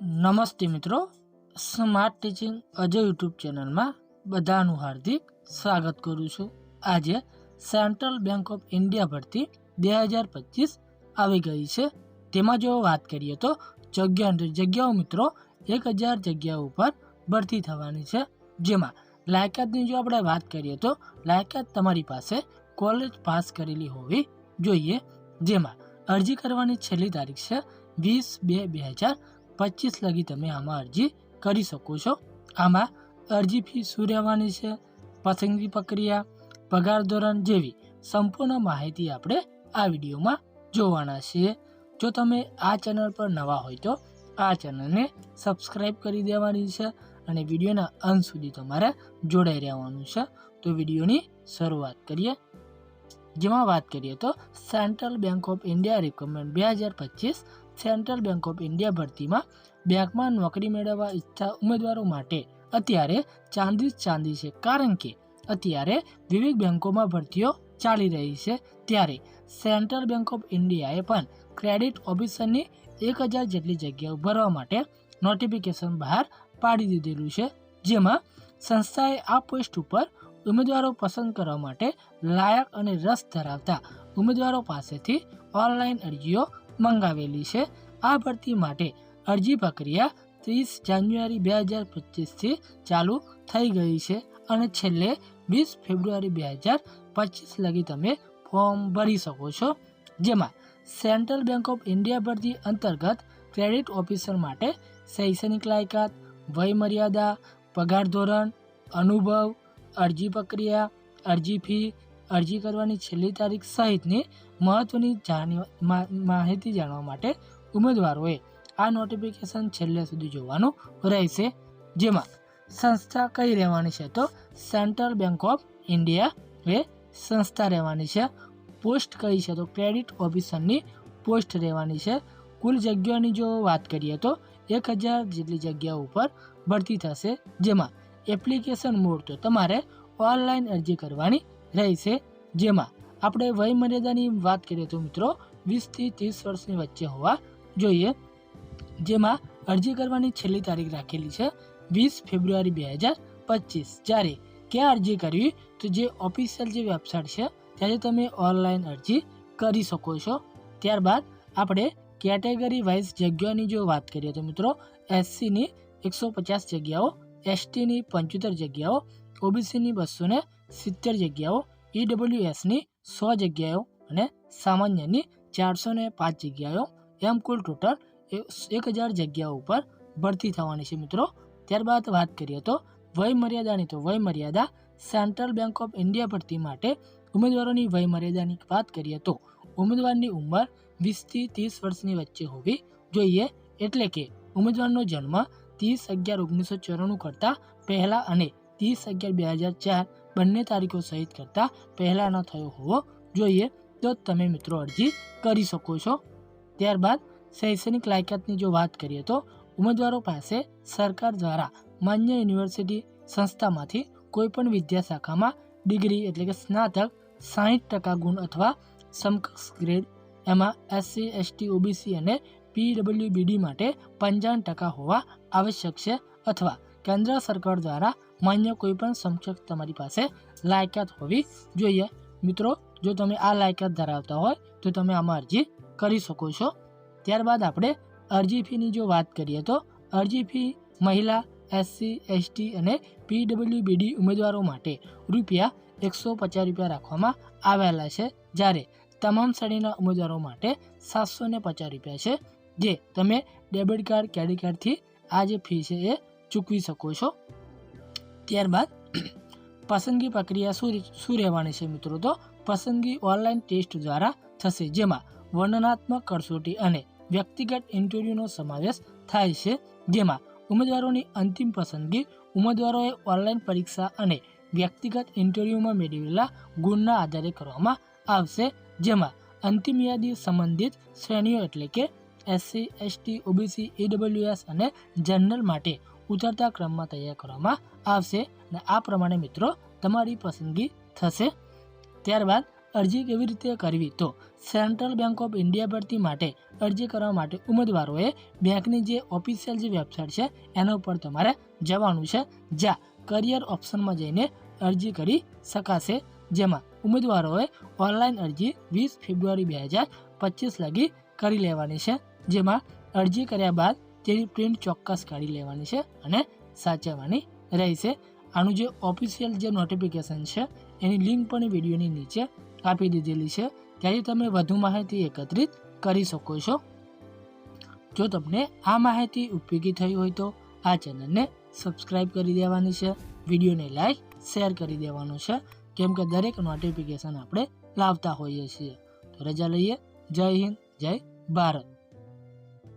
નમસ્તે મિત્રો. Smart teaching Ajay YouTube ચેનલમાં બધાનું હાર્દિક સ્વાગત કરું છું. આજે સેન્ટ્રલ બેંક ઓફ ઇન્ડિયા ભરતી બે હજાર પચીસ આવી ગઈ છે. તેમાં જો વાત કરીએ તો જગ્યા જગ્યાઓ મિત્રો એક હજાર જગ્યાઓ ઉપર ભરતી થવાની છે. જેમાં લાયકાતની જો આપણે વાત કરીએ તો લાયકાત તમારી પાસે કોલેજ પાસ કરેલી હોવી જોઈએ. જેમાં અરજી કરવાની છેલ્લી તારીખ છે વીસ બે બે હજાર પચીસ લગી તમે આમાં અરજી કરી શકો છો. આમાં અરજી ફી શું રહેવાની છે, પસંદગી પ્રક્રિયા, પગાર ધોરણ જેવી સંપૂર્ણ માહિતી આપણે આ વિડીયોમાં જોવાના છીએ. જો તમે આ ચેનલ પર નવા હોય તો આ ચેનલને સબસ્ક્રાઈબ કરી દેવાની છે અને વિડીયોના અંત સુધી તમારે જોડાઈ રહેવાનું છે. તો વિડીયોની શરૂઆત કરીએ. જેમાં વાત કરીએ તો Central Bank of India recommend બે હજાર પચીસ સેન્ટ્રલ બેંક ઓફ ઇન્ડિયા ભરતીમાં બેંકમાં નોકરી મેળવવા ઈચ્છા ઉમેદવારો માટે અત્યારે ચાંદી ચાંદી છે. કારણ કે અત્યારે વિવિધ બેંકોમાં ભરતીઓ ચાલી રહી છે. ત્યારે સેન્ટ્રલ બેંક ઓફ ઇન્ડિયાએ પણ ક્રેડિટ ઓફિસરની એક હજાર જેટલી જગ્યાઓ ભરવા માટે નોટિફિકેશન બહાર પાડી દીધેલું છે. જેમાં સંસ્થાએ આ પોસ્ટ ઉપર ઉમેદવારો પસંદ કરવા માટે લાયક અને રસ ધરાવતા ઉમેદવારો પાસેથી ઓનલાઈન અરજીઓ મંગાવેલી છે. આ ભરતી માટે અરજી પ્રક્રિયા ત્રીસ જાન્યુઆરી બે હજાર પચીસથી ચાલુ થઈ ગઈ છે અને છેલ્લે વીસ ફેબ્રુઆરી બે હજાર પચીસ લગી તમે ફોર્મ ભરી શકો છો. જેમાં સેન્ટ્રલ બેંક ઓફ ઇન્ડિયા ભરતી અંતર્ગત ક્રેડિટ ઓફિસર માટે શૈક્ષણિક લાયકાત, વયમર્યાદા, પગાર ધોરણ, અનુભવ, અરજી પ્રક્રિયા, અરજી ફી, અરજી કરવાની છેલ્લી તારીખ સહિતની મહત્ત્વની જાણવા માહિતી જાણવા માટે ઉમેદવારોએ આ નોટિફિકેશન છેલ્લે સુધી જોવાનું રહેશે. જેમાં સંસ્થા કઈ રહેવાની છે તો સેન્ટ્રલ બેંક ઓફ ઇન્ડિયા એ સંસ્થા રહેવાની છે. પોસ્ટ કઈ છે તો ક્રેડિટ ઓફિસરની પોસ્ટ રહેવાની છે. કુલ જગ્યાની જો વાત કરીએ તો એક હજાર જેટલી જગ્યાઓ ઉપર ભરતી થશે. જેમાં એપ્લિકેશન મોડ તો તમારે ઓનલાઈન અરજી કરવાની રહેશે. જેમાં આપણે વય મર્યાદાની વાત કરીએ તો મિત્રો, વીસથી ત્રીસ વર્ષની વચ્ચે હોવા જોઈએ, જેમાં અરજી કરવાની છેલ્લી તારીખ રાખેલી છે, વીસ ફેબ્રુઆરી બે હજાર પચીસ. જ્યારે ક્યાં અરજી કરવી, તો જે ઓફિશિયલ જે વેબસાઇટ છે ત્યાંથી તમે ઓનલાઈન અરજી કરી શકો છો. ત્યારબાદ આપણે કેટેગરી વાઇઝ જગ્યાની જો વાત કરીએ તો મિત્રો, એસસીની એકસો પચાસ જગ્યાઓ, એસટીની પંચોતેર જગ્યાઓ, ઓબીસીની બસો ને સિત્તેર જગ્યાઓ, ઈડબ્લ્યુએસની સો જગ્યાઓ અને સામાન્યની ચારસો ને પાંચ જગ્યાઓ. એમ કુલ ટોટલ એક હજાર જગ્યાઓ ઉપર ભરતી થવાની છે મિત્રો. ત્યારબાદ વાત કરીએ તો વય મર્યાદાની તો વય મર્યાદા સેન્ટ્રલ બેંક ઓફ ઇન્ડિયા ભરતી માટે ઉમેદવારોની વય મર્યાદાની વાત કરીએ તો ઉમેદવારની ઉંમર વીસથી ત્રીસ વર્ષની વચ્ચે હોવી જોઈએ. એટલે કે ઉમેદવારનો જન્મ ત્રીસ અગિયાર ઓગણીસો ચોરાણું કરતાં પહેલાં અને ત્રીસ અગિયાર બે હજાર ચાર બંને તારીખો સહિત કરતાં ન થયો હોવો જોઈએ. તો તમે મિત્રો અરજી કરી શકો છો. ત્યારબાદ શૈક્ષણિક લાયકાતની જો વાત કરીએ તો ઉમેદવારો પાસે સરકાર દ્વારા માન્ય યુનિવર્સિટી સંસ્થામાંથી કોઈપણ વિદ્યાશાખામાં ડિગ્રી એટલે કે સ્નાતક સાહીઠ ટકા ગુણ અથવા સમકક્ષ ગ્રેડ, એમાં એસસી, એસટી, ઓબીસી અને પીડબ્લ્યુબીડી માટે પંચાવન ટકા હોવા આવશ્યક છે અથવા કેન્દ્ર સરકાર દ્વારા માન્ય કોઈપણ સમકક્ષ તમારી પાસે લાયકાત હોવી જોઈએ. મિત્રો, જો તમે આ લાયકાત ધરાવતા હોય, તો તમે આમાં અરજી કરી શકો છો. ત્યારબાદ આપણે અરજી ફીની જો વાત કરીએ તો, અરજી ફી મહિલા એસસી એસટી અને પીડબ્લ્યુબીડી ઉમેદવારો માટે રૂપિયા એકસો પચાસ રૂપિયા રાખવામાં આવેલા છે. જ્યારે તમામ શ્રેણીના ઉમેદવારો માટે સાતસો ને પચાસ રૂપિયા છે, જે તમે ડેબિટ કાર્ડ, ક્રેડિટ કાર્ડથી આ જે ફી છે એ ચૂકવી શકો છો. ત્યારબાદ પસંદગી પ્રક્રિયા શું શું રહેવાની છે મિત્રો? તો પસંદગી ઓનલાઈન ટેસ્ટ દ્વારા થશે, જેમાં વર્ણનાત્મક કસોટી અને વ્યક્તિગત ઇન્ટરવ્યૂનો સમાવેશ થાય છે, જેમાં ઉમેદવારોની અંતિમ પસંદગી, ઉમેદવારોએ ઓનલાઈન પરીક્ષા અને વ્યક્તિગત ઇન્ટરવ્યૂમાં મેળવેલા ગુણના આધારે કરવામાં આવશે, જેમાં અંતિમ યાદી સંબંધિત શ્રેણીઓ એટલે કે એસસી, એસટી, ઓબીસી ઈડબ્લ્યુએસ અને જનરલ માટે ઉતરતા ક્રમમાં તૈયાર કરવામાં આવશે અને આ પ્રમાણે મિત્રો તમારી પસંદગી થશે. ત્યારબાદ અરજી કેવી રીતે કરવી? તો સેન્ટ્રલ બેંક ઓફ ઇન્ડિયા ભરતી માટે અરજી કરવા માટે ઉમેદવારોએ બેંકની જે ઓફિશિયલ જે વેબસાઇટ છે, એના ઉપર તમારે જવાનું છે. જ્યાં કરિયર ઓપ્શનમાં જઈને અરજી કરી શકાશે. જેમાં ઉમેદવારોએ ઓનલાઈન અરજી વીસ ફેબ્રુઆરી બે હજાર પચીસ લગી કરી લેવાની છે. જેમાં અરજી કર્યા બાદ તેની પ્રિન્ટ ચોક્કસ કાઢી લેવાની છે અને સાચવવાની રહેશે આનું જે ઓફિશિયલ જે નોટિફિકેશન છે, એની લિંક પણ વિડીયોની નીચે આપી દીધેલી છે. ત્યાંથી તમે વધુ માહિતી એકત્રિત કરી શકો છો. જો તમને આ માહિતી ઉપયોગી થઈ હોય તો આ ચેનલને સબસ્ક્રાઈબ કરી દેવાની છે વિડીયોને લાઈક શેર કરી દેવાનો છે. કેમ કે દરેક નોટિફિકેશન આપણે લાવતા હોઈએ છીએ. તો રજા લઈએ. જય હિન્દ, જય ભારત.